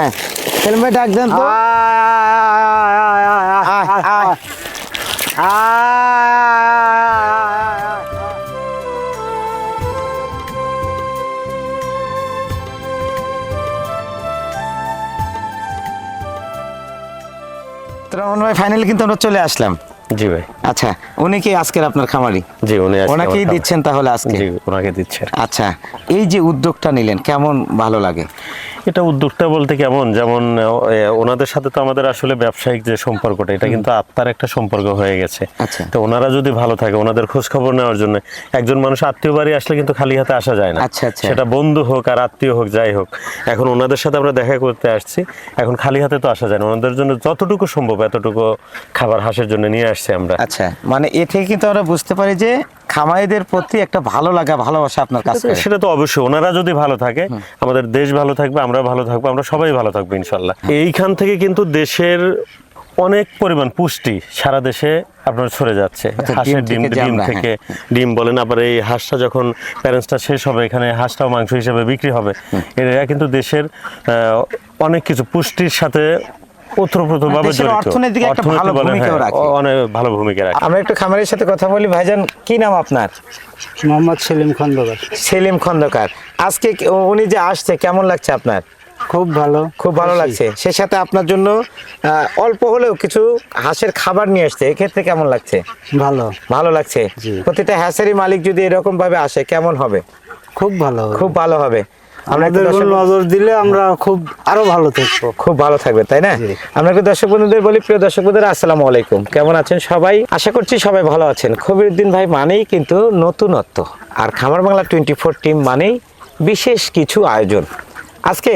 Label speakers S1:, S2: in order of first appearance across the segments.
S1: দেই হ্যাঁ। সেলিম ভাই ডাক দেন তো। তো রহমান ভাই ফাইনালি কিন্তু আমরা চলে আসলাম।
S2: জি ভাই।
S1: আচ্ছা উনি কি আজকের আপনার খামারি?
S2: জি উনি
S1: ওনাকেই দিচ্ছেন তাহলে আজকে?
S2: জি ওনাকে দিচ্ছে
S1: আচ্ছা এই যে উদ্যোগটা নিলেন কেমন ভালো লাগে?
S2: এটা উদ্যোগটা বলতে কেমন যেমন ওনাদের সাথে তো আমাদের আসলে ব্যবসায়িক যে সম্পর্কটা এটা কিন্তু আত্মার একটা সম্পর্ক হয়ে গেছে।
S1: আচ্ছা।
S2: তো ওনারা যদি ভালো থাকে ওনাদের খোঁজ খবর নেওয়ার জন্য একজন মানুষ আত্মীয় বাড়ি আসলে কিন্তু খালি হাতে আসা যায় না।
S1: আচ্ছা, আচ্ছা।
S2: সেটা বন্ধু হোক আর আত্মীয় হোক যাই হোক। এখন ওনাদের সাথে আমরা দেখা করতে আসছি এখন খালি হাতে তো আসা যায় না। ওনাদের জন্য যতটুকু সম্ভব এতটুকু খাবার হাঁসের জন্য নিয়ে আসছি আমরা।
S1: আচ্ছা মানে এ থেকে কিন্তু আমরা বুঝতে পারি যে খামারিদের প্রতি একটা ভালো লাগা ভালোবাসা আপনার কাছে
S2: সেটা তো অবশ্যই ওনারা যদি ভালো থাকে আমাদের দেশ ভালো থাকবে আমরা ভালো থাকব আমরা সবাই ভালো থাকব ইনশাল্লাহ এইখান থেকে কিন্তু দেশের অনেক পরিমাণ পুষ্টি সারা দেশে আপনার ছড়ে যাচ্ছে। হাঁসের
S1: ডিম
S2: ডিম
S1: থেকে
S2: ডিম থেকে ডিম বলেন আবার এই হাঁসটা যখন প্যারেন্টসটা শেষ হবে এখানে হাঁসটাও মাংস হিসেবে বিক্রি হবে। এরা কিন্তু দেশের আহ, অনেক কিছু পুষ্টির সাথে ওতপ্রোতভাবে
S1: দেশের
S2: জড়িত।
S1: অর্থনৈতিক একটা ভালো ভূমিকাও
S2: হ্যাঁ,
S1: রাখে।
S2: অনেক ভালো ভূমিকা রাখে।
S1: আমরা একটু খামারের সাথে কথা বলি। ভাইজান কি নাম আপনার?
S3: মোহাম্মদ সেলিম খন্দকার।
S1: সেলিম খন্দকার। আজকে উনি যে আসছে কেমন লাগছে আপনার?
S3: খুব ভালো।
S1: খুব ভালো লাগছে। সেই সাথে আপনার জন্য আহ, অল্প হলেও কিছু হাঁসের খাবার নিয়ে আসছে। এক্ষেত্রে কেমন লাগছে?
S3: ভালো।
S1: ভালো লাগছে? প্রতিটা হ্যাঁসেরই মালিক যদি এরকম ভাবে আসে কেমন হবে?
S3: খুব ভালো
S1: খুব ভালো হবে।
S3: আমাদের নজর দিলে আমরা খুব আরও ভালো থাকব।
S1: খুব ভালো থাকবে তাই না। আমরা একটু দর্শক বন্ধুদের বলি প্রিয় দর্শক বন্ধুরা আসসালামু আলাইকুম। কেমন আছেন সবাই? আশা করছি সবাই ভালো আছেন। খবিরুদ্দিন ভাই মানেই কিন্তু নতুনত্ব। আর খামার বাংলা টোয়েন্টি ফোর টিম মানেই বিশেষ কিছু আয়োজন। আজকে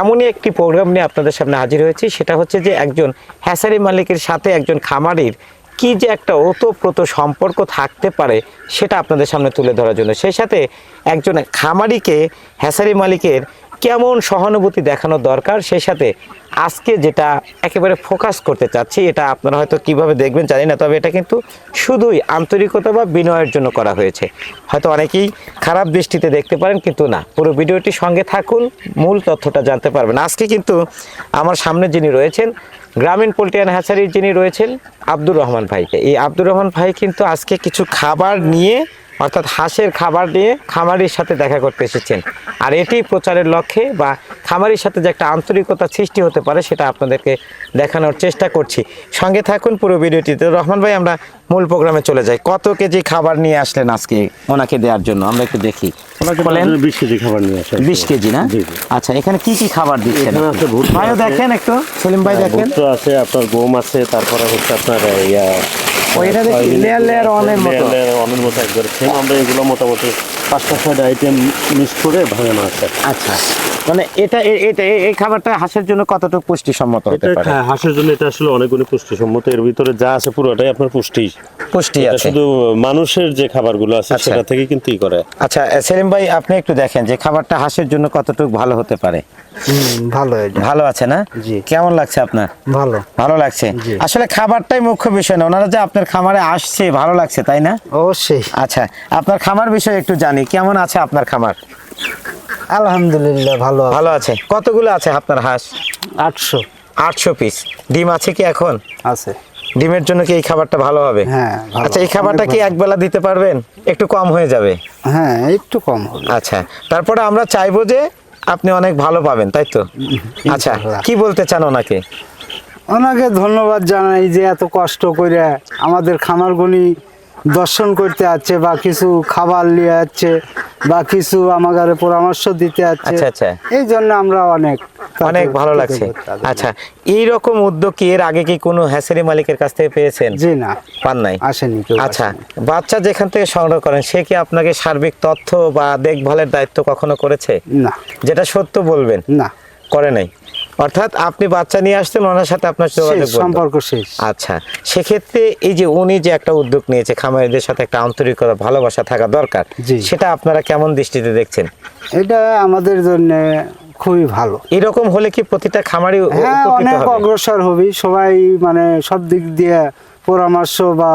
S1: এমনই একটি প্রোগ্রাম নিয়ে আপনাদের সামনে হাজির হয়েছি সেটা হচ্ছে যে একজন হ্যাসারি মালিকের সাথে একজন খামারির কি যে একটা ওতপ্রোত সম্পর্ক থাকতে পারে, সেটা আপনাদের সামনে তুলে ধরার জন্য। সেই সাথে একজন খামারিকে, হ্যাসারি মালিকের কেমন সহানুভূতি দেখানো দরকার, সেই সাথে আজকে যেটা একেবারে ফোকাস করতে চাচ্ছি, এটা আপনারা হয়তো কীভাবে দেখবেন জানি না, তবে এটা কিন্তু শুধুই আন্তরিকতা বা বিনয়ের জন্য করা হয়েছে। হয়তো অনেকেই খারাপ দৃষ্টিতে দেখতে পারেন, কিন্তু না। পুরো ভিডিওটি সঙ্গে থাকুন, মূল তথ্যটা জানতে পারবেন। আজকে কিন্তু আমার সামনে যিনি রয়েছেন গ্রামীণ পোল্ট্রিয়ান হ্যাচারির যিনি রয়েছেন আব্দুর রহমান ভাইকে। এই আব্দুর রহমান ভাই কিন্তু আজকে কিছু খাবার নিয়ে অর্থাৎ হাঁসের খাবার নিয়ে খামারির সাথে দেখা করতে এসেছেন। আর এটি প্রচারের লক্ষ্যে বা খামারির সাথে যে একটা আন্তরিকতা সৃষ্টি হতে পারে সেটা আপনাদেরকে দেখানোর চেষ্টা করছি। সঙ্গে থাকুন পুরো ভিডিওটিতে। রহমান ভাই আমরা মূল প্রোগ্রামে চলে যাই। কত কেজি খাবার নিয়ে আসলেন আজকে ওনাকে দেওয়ার জন্য? আমরা একটু দেখি। বলেন।
S2: বিশ কেজি খাবার নিয়ে
S1: বিশ কেজি না। আচ্ছা এখানে কি কি খাবার দিচ্ছেন? ভাইও দেখেন একটু। সেলিম ভাই দেখেন।
S2: ভুট্টা আছে আপনার গম আছে তারপরে হচ্ছে আপনার ইয়া
S1: ও, এটা দেখি
S2: লেয়ার
S1: layer অনের মতো।
S2: লেয়ার লেয়ার অনের মতো একবার সেম আমরা এগুলো মোটামুটি পাঁচটা ছয়টা আইটেম মিক্স করে ভাঙানো আছে।
S1: আচ্ছা। মানে এটা এটা এই খাবারটা হাঁসের জন্য কতটুকু পুষ্টিসম্মত হতে পারে?
S2: হ্যাঁ, হাঁসের জন্য এটা আসলে অনেকগুলো পুষ্টিসম্মত। এর ভিতরে যা আছে পুরোটাই আপনার পুষ্টি।
S1: পুষ্টি আছে।
S2: শুধু মানুষের যে খাবারগুলো আছে
S1: আচ্ছা।
S2: সেটা থেকে কিন্তু ই করে।
S1: আচ্ছা সেলিম ভাই আপনি একটু দেখেন যে খাবারটা হাঁসের জন্য কতটুকু ভালো হতে পারে?
S3: ভালো
S1: ভালো আছে না? কেমন লাগছে আপনার?
S3: ভালো।
S1: ভালো লাগছে? আসলে খাবারটাই মুখ্য বিষয় না ওনারা যে আপনার খামারে আসছে ভালো লাগছে তাই না?
S3: অবশ্যই।
S1: আচ্ছা আপনার খামার বিষয়ে একটু জানি। কেমন আছে আপনার খামার?
S3: আলহামদুলিল্লাহ ভালো
S1: ভালো আছে। কতগুলো আছে আপনার হাঁস?
S3: আটশো।
S1: আটশো পিস ডিম আছে কি এখন?
S3: আছে।
S1: ডিমের জন্য কি এই খাবারটা ভালো হবে?
S3: হ্যাঁ,
S1: আচ্ছা এই খাবারটা কি। একবেলা দিতে পারবেন? একটু কম হয়ে যাবে।
S3: হ্যাঁ একটু কম হবে।
S1: আচ্ছা তারপরে আমরা চাইব যে আপনি অনেক ভালো পাবেন তাই তো? আচ্ছা। কি বলতে চান ওনাকে?
S3: ওনাকে ধন্যবাদ জানাই যে এত কষ্ট করে আমাদের খামারগুলি দর্শন করতে আছে বা কিছু খাবার নিয়ে যাচ্ছে বা কিছু আমাদের পরামর্শ দিতে আছে।
S1: আচ্ছা, আচ্ছা।
S3: এই জন্য আমরা অনেক
S1: অনেক ভালো লাগছে। আচ্ছা এই রকম উদ্যোগ কি এর আগে কি কোনো হ্যাসারি মালিকের কাছ থেকে পেয়েছেন?
S3: জি না
S1: পান নাই?
S3: আসেনি
S1: আচ্ছা বাচ্চা যেখান থেকে সংগ্রহ করেন সে কি আপনাকে সার্বিক তথ্য বা দেখভালের দায়িত্ব কখনো করেছে?
S3: না।
S1: যেটা সত্য বলবেন?
S3: না।
S1: করে নাই? অর্থাৎ আপনি বাচ্চা নিয়ে আসতেন ওনার সাথে আপনার যোগাযোগ
S3: সম্পর্ক শেষ।
S1: আচ্ছা সেক্ষেত্রে এই যে উনি যে একটা উদ্যোগ নিয়েছে খামারিদের সাথে একটা আন্তরিকতা ভালোবাসা থাকা দরকার। সেটা আপনারা কেমন দৃষ্টিতে দেখছেন?
S3: এটা আমাদের জন্য খুবই ভালো।
S1: এরকম হলে কি প্রতিটা খামারি
S3: হ্যাঁ অনেক অগ্রসর হবে সবাই মানে সব দিক দিয়ে পরামর্শ বা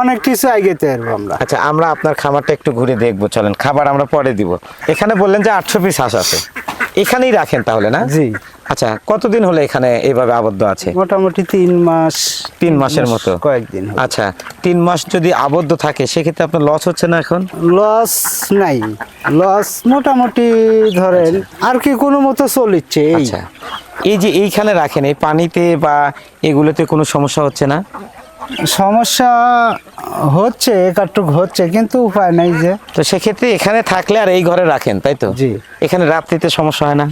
S3: অনেক কিছু পারব আমরা।
S1: আচ্ছা আমরা আপনার খামারটা একটু ঘুরে দেখব চলেন খাবার আমরা পরে দিব। এখানে বললেন যে আটশো পিস হাঁস আছে। এখানেই রাখেন তাহলে না?
S3: জি।
S1: আচ্ছা কতদিন হলো এখানে এইভাবে আবদ্ধ আছে?
S3: মোটামুটি তিন মাস
S1: তিন মাসের মতো?
S3: কয়েকদিন
S1: আচ্ছা তিন মাস যদি আবদ্ধ থাকে সেক্ষেত্রে আপনার লস হচ্ছে না এখন?
S3: লস নাই। লস মোটামুটি ধরেন আর কি কোনো মতো চলিচ্ছে এই।
S1: আচ্ছা। এই যে এইখানে রাখেন এই পানিতে বা এগুলোতে কোনো সমস্যা হচ্ছে না?
S3: সমস্যা হচ্ছে একাটুক হচ্ছে কিন্তু উপায় নাই যে।
S1: তো সেক্ষেত্রে এখানে থাকলে আর এই ঘরে রাখেন তাই তো?
S3: জি।
S1: এখানে রাত্রিতে সমস্যা হয় না?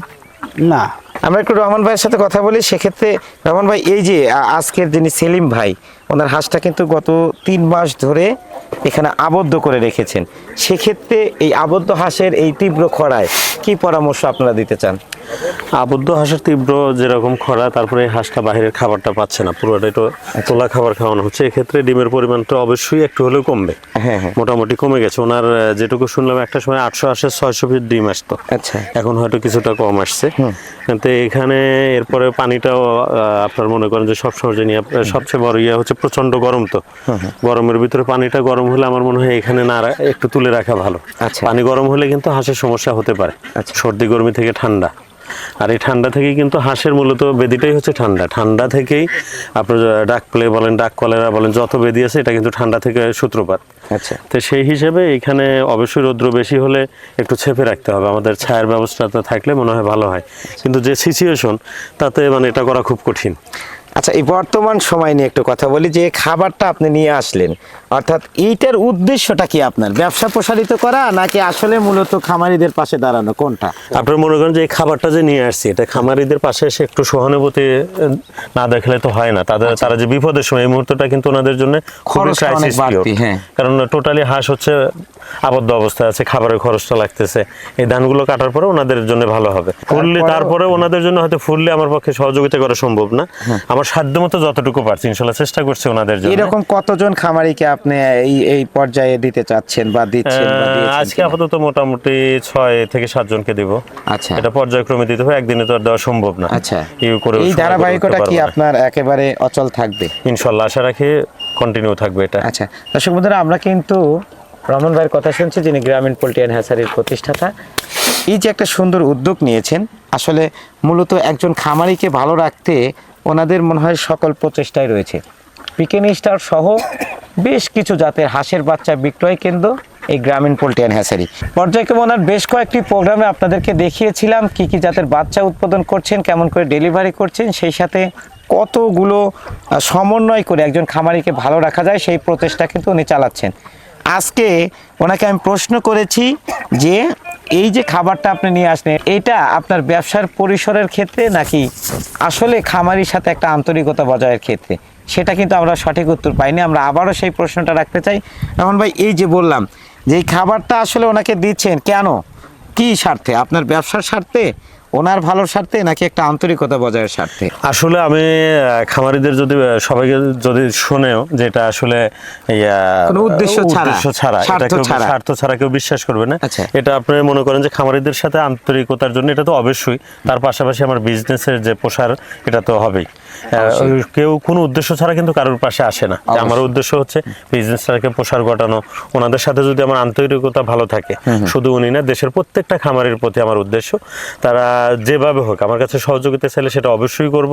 S3: না।
S1: আমরা একটু রহমান ভাইয়ের সাথে কথা বলি, সেক্ষেত্রে রহমান ভাই, এই যে আজকের যিনি সেলিম ভাই ওনার হাঁসটা কিন্তু গত তিন মাস ধরে এখানে আবদ্ধ করে রেখেছেন। সেক্ষেত্রে এই আবদ্ধ হাঁসের এই তীব্র খরায় কি পরামর্শ আপনারা দিতে চান?
S2: আবদ্ধ হাঁসের তীব্র যেরকম খরা তারপরে হাঁসটা বাইরের খাবারটা পাচ্ছে না। পুরোটা একটু তোলা খাবার খাওয়ানো হচ্ছে। এক্ষেত্রে ডিমের পরিমাণটা অবশ্যই একটু হলেও কমবে।
S1: হ্যাঁ, হ্যাঁ।
S2: মোটামুটি কমে গেছে। ওনার যেটুকু শুনলাম একটা সময় আটশো হাঁসের ছয়শো ফিট ডিম আসতো।
S1: আচ্ছা।
S2: এখন হয়তো কিছুটা কম আসছে। কিন্তু এখানে এরপরে পানিটাও আপনার মনে করেন যে সবসময় জানি আপ- সবচেয়ে বড় ইয়ে হচ্ছে প্রচণ্ড গরম তো। গরমের ভিতরে পানিটা গরম হলে আমার মনে হয় এখানে না একটু তুলে রাখা ভালো।
S1: আচ্ছা।
S2: পানি গরম হলে কিন্তু হাঁসের সমস্যা হতে পারে।
S1: আচ্ছা।
S2: সর্দি গরমি থেকে ঠান্ডা। আর এই ঠান্ডা থেকেই কিন্তু হাঁসের মূলত বেদিটাই হচ্ছে ঠান্ডা। ঠান্ডা থেকেই আপনার ডাক প্লে বলেন ডাক কলেরা বলেন যত বেদি আছে এটা কিন্তু ঠান্ডা থেকে সূত্রপাত।
S1: আচ্ছা।
S2: তো সেই হিসেবে এখানে অবশ্যই রৌদ্র বেশি হলে একটু ছেপে রাখতে হবে। আমাদের ছায়ার ব্যবস্থাটা থাকলে মনে হয় ভালো হয়। কিন্তু যে সিচুয়েশন তাতে মানে এটা করা খুব কঠিন।
S1: আচ্ছা এই বর্তমান সময় নিয়ে একটু কথা বলি যে খাবারটা আপনি নিয়ে আসলেন অর্থাৎ এইটার উদ্দেশ্যটা কি আপনার? ব্যবসা প্রসারিত করা নাকি আসলে মূলত খামারিদের পাশে দাঁড়ানো? কোনটা?
S2: আপনার মনে করেন যে এই খাবারটা যে নিয়ে আসছি এটা খামারিদের পাশে এসে একটু সহানুভূতি না দেখলে তো হয় না। তাদের তারা যে বিপদের সময় এই মুহূর্তটা কিন্তু ওনাদের জন্য খুবই ক্রাইসিস
S1: হ্যাঁ।
S2: কারণ টোটালি হাঁস হচ্ছে আবদ্ধ অবস্থায় আছে খাবারের খরচটা লাগতেছে। এই ধানগুলো কাটার পরে ওনাদের জন্য ভালো হবে। ফুললি তারপরে ওনাদের জন্য হয়তো ফুললি আমার পক্ষে সহযোগিতা করা সম্ভব না। আমার সাধ্য মতো যতটুকু পারছি ইনশাল্লাহ চেষ্টা করছি ওনাদের জন্য।
S1: এরকম কতজন খামারিকে আপনি এই এই পর্যায়ে দিতে চাচ্ছেন বা দিচ্ছেন বা দিয়েছেন
S2: আজকে আপাতত মোটামুটি ছয় থেকে সাতজনকে দিব।
S1: আচ্ছা।
S2: এটা পর্যায়ক্রমে দিতে হবে একদিনে তো আর দেওয়া সম্ভব না।
S1: আচ্ছা।
S2: করে
S1: এই ধারাবাহিকতা কি আপনার একেবারে অচল থাকবে?
S2: ইনশাল্লাহ আশা রাখি কন্টিনিউ থাকবে এটা।
S1: আচ্ছা দর্শক বন্ধুরা আমরা কিন্তু রমন ভাইয়ের কথা শুনছি যিনি গ্রামীণ পোল্ট্রি অ্যান্ড হ্যাচারির প্রতিষ্ঠাতা। এই যে একটা সুন্দর উদ্যোগ নিয়েছেন আসলে মূলত একজন খামারিকে ভালো রাখতে ওনাদের মনে হয় সকল প্রচেষ্টাই রয়েছে। পিকেন স্টার সহ বেশ কিছু জাতের হাঁসের বাচ্চা বিক্রয় কেন্দ্র এই গ্রামীণ পোল্ট্রি অ্যান্ড হ্যাচারি পর্যায়ক্রমে ওনার বেশ কয়েকটি প্রোগ্রামে আপনাদেরকে দেখিয়েছিলাম, কি কি জাতের বাচ্চা উৎপাদন করছেন, কেমন করে ডেলিভারি করছেন, সেই সাথে কতগুলো সমন্বয় করে একজন খামারিকে ভালো রাখা যায়, সেই প্রচেষ্টা কিন্তু উনি চালাচ্ছেন। আজকে ওনাকে আমি প্রশ্ন করেছি যে এই যে খাবারটা আপনি নিয়ে আসলেন, এটা আপনার ব্যবসার পরিসরের ক্ষেত্রে নাকি আসলে খামারির সাথে একটা আন্তরিকতা বজায়ের ক্ষেত্রে? সেটা কিন্তু আমরা সঠিক উত্তর পাইনি, আমরা আবারও সেই প্রশ্নটা রাখতে চাই। এখন ভাই, এই যে বললাম, যে এই খাবারটা আসলে ওনাকে দিচ্ছেন কেন? কি স্বার্থে? আপনার ব্যবসার স্বার্থে? ওনার ভালোর স্বার্থে নাকি একটা আন্তরিকতা বজায়ের স্বার্থে
S2: আসলে আমি খামারিদের যদি সবাইকে যদি শোনেও যেটা আসলে
S1: উদ্দেশ্য ছাড়া,
S2: ছাড়া এটা
S1: স্বার্থ
S2: কেউ
S1: ছাড়া।
S2: স্বার্থ ছাড়া কেউ বিশ্বাস করবে না
S1: আচ্ছা।
S2: এটা আপনি মনে করেন যে খামারিদের সাথে আন্তরিকতার জন্য এটা তো অবশ্যই তার পাশাপাশি আমার বিজনেসের যে প্রসার এটা তো হবেই কেউ কোনো উদ্দেশ্য ছাড়া কিন্তু কারোর পাশে আসে না। আমার উদ্দেশ্য হচ্ছে বিজনেসটাকে প্রসার ঘটানো ওনাদের সাথে যদি আমার আন্তরিকতা ভালো থাকে শুধু উনি না দেশের প্রত্যেকটা খামারের প্রতি আমার উদ্দেশ্য। তারা যেভাবে হোক আমার কাছে সহযোগিতা চাইলে সেটা অবশ্যই করব।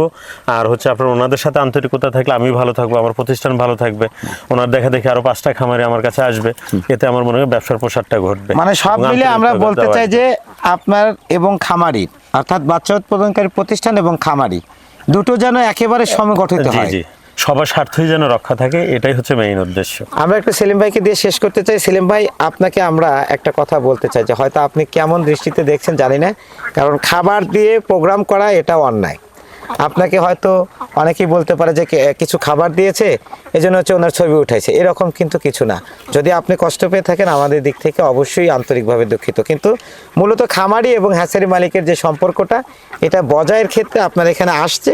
S2: আর হচ্ছে আপনার ওনাদের সাথে আন্তরিকতা থাকলে আমি ভালো থাকব আমার প্রতিষ্ঠান ভালো থাকবে। ওনার দেখা দেখে আরও পাঁচটা খামারে আমার কাছে আসবে। এতে আমার মনে হয় ব্যবসার প্রসারটা ঘটবে।
S1: মানে সব মিলে আমরা বলতে চাই যে আপনার এবং খামারি অর্থাৎ বাচ্চা উৎপাদনকারী প্রতিষ্ঠান এবং খামারি দুটো যেন একেবারে সমগঠিত হয়।
S2: সবার স্বার্থই যেন রক্ষা থাকে এটাই হচ্ছে মেইন উদ্দেশ্য।
S1: আমরা একটু সেলিম ভাইকে দিয়ে শেষ করতে চাই। সেলিম ভাই আপনাকে আমরা একটা কথা বলতে চাই যে হয়তো আপনি কেমন দৃষ্টিতে দেখছেন জানি না কারণ খাবার দিয়ে প্রোগ্রাম করা এটা অন্যায়। আপনাকে হয়তো অনেকেই বলতে পারে যে কিছু খাবার দিয়েছে, এজন্য হচ্ছে ওনার ছবি উঠাইছে। এরকম কিন্তু কিছু না। যদি আপনি কষ্ট পেয়ে থাকেন, আমাদের দিক থেকে অবশ্যই আন্তরিকভাবে দুঃখিত। কিন্তু মূলত খামারি এবং হ্যাঁসারি মালিকের যে সম্পর্কটা, এটা বজায়ের ক্ষেত্রে আপনার এখানে আসছে।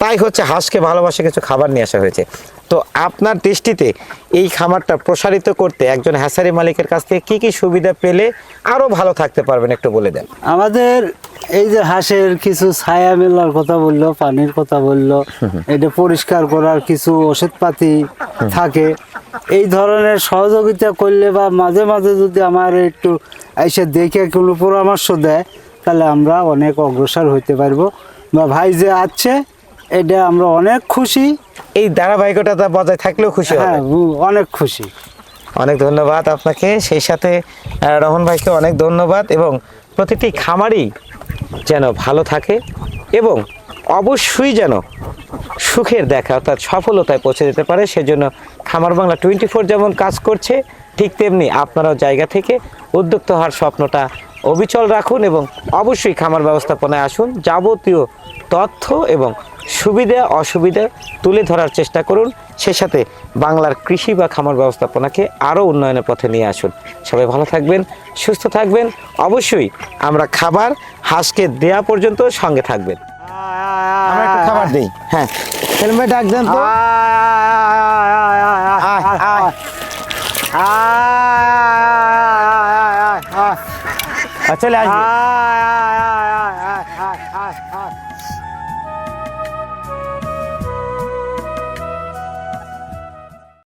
S1: তাই হচ্ছে হাঁসকে ভালোবাসে কিছু খাবার নিয়ে আসা হয়েছে। তো আপনার দৃষ্টিতে এই খামারটা প্রসারিত করতে একজন হ্যাসারি মালিকের কাছ থেকে কি কি সুবিধা পেলে আরও ভালো থাকতে পারবেন একটু বলে দেন।
S3: আমাদের এই যে হাঁসের কিছু ছায়া মেলার কথা বলল পানির কথা বলল এটা পরিষ্কার করার কিছু ওষুধপাতি থাকে। এই ধরনের সহযোগিতা করলে বা মাঝে মাঝে যদি আমার একটু এসে দেখে কোনো পরামর্শ দেয় তাহলে আমরা অনেক অগ্রসর হইতে পারব। বা ভাই যে আছে এটা আমরা অনেক খুশি।
S1: এই ধারাবাহিকতা বজায় থাকলেও খুশি
S3: হ্যাঁ অনেক খুশি।
S1: অনেক ধন্যবাদ আপনাকে। সেই সাথে আহ, রহমান ভাইকে অনেক ধন্যবাদ এবং প্রতিটি খামারই যেন ভালো থাকে এবং অবশ্যই যেন সুখের দেখা অর্থাৎ সফলতায় পৌঁছে যেতে পারে। সেজন্য খামার বাংলা টোয়েন্টি ফোর যেমন কাজ করছে ঠিক তেমনি আপনারাও জায়গা থেকে উদ্যোক্ত হওয়ার স্বপ্নটা অবিচল রাখুন এবং অবশ্যই খামার ব্যবস্থাপনায় আসুন। যাবতীয় তথ্য এবং সুবিধা অসুবিধা তুলে ধরার চেষ্টা করুন সে সাথে বাংলার কৃষি বা খামার ব্যবস্থাপনাকে আরও উন্নয়নের পথে নিয়ে আসুন সবাই ভালো থাকবেন সুস্থ থাকবেন অবশ্যই আমরা খাবার হাঁসকে দেয়া পর্যন্ত সঙ্গে থাকবেন আমরা একটু খাবার দিই হ্যাঁ সেলিম ভাই ডাক দেন তো আচ্ছা চলে আসবে